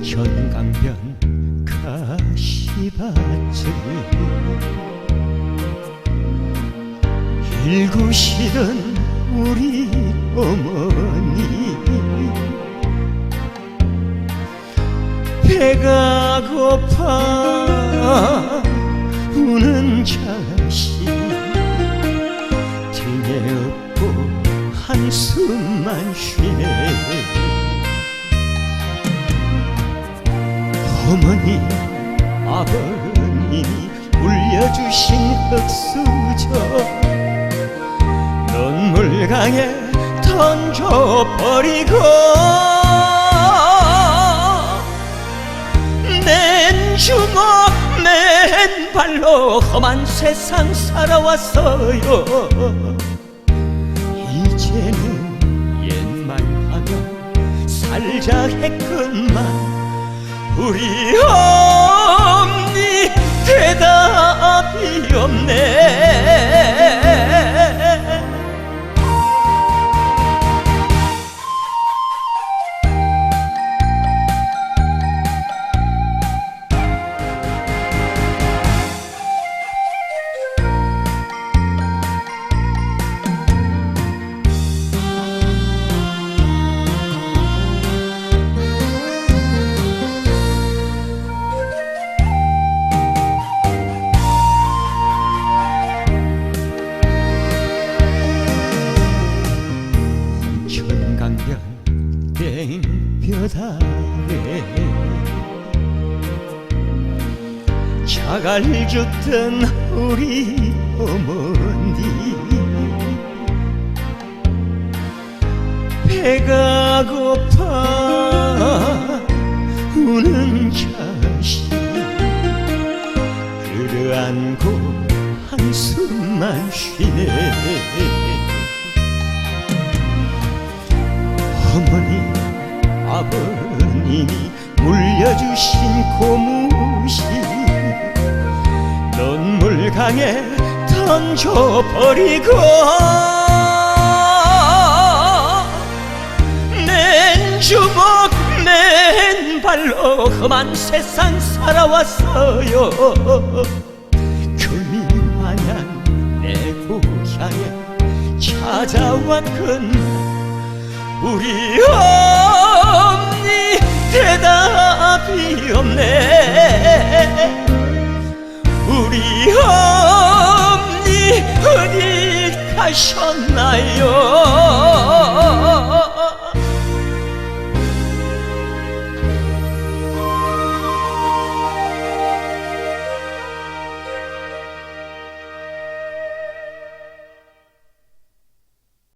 전강변 가시밭을 일구시던 우리 어머니. 배가 고파 우는 자식. 등에 업고 한숨만 쉬네. 어머니 아버님이 물려주신 흙수저. 눈물강에 던져버리고 맨 주먹 맨 발로 험한 세상 살아왔어요. 이제는 옛말 하면 살자 했건만 우리 엄니 대답이 없네 아래 자갈 줬던 우리 어머니. 배가 고파 우는 자식. 끌어안고 한숨만 쉬네. 어머니 아버님이 물려주신 고무신. 눈물강에 던져버리고 맨 주먹 맨 발로 험한 세상 살아왔어요. 교미마냥 내 고향에 찾아왔건 우리 엄니 대답이 없네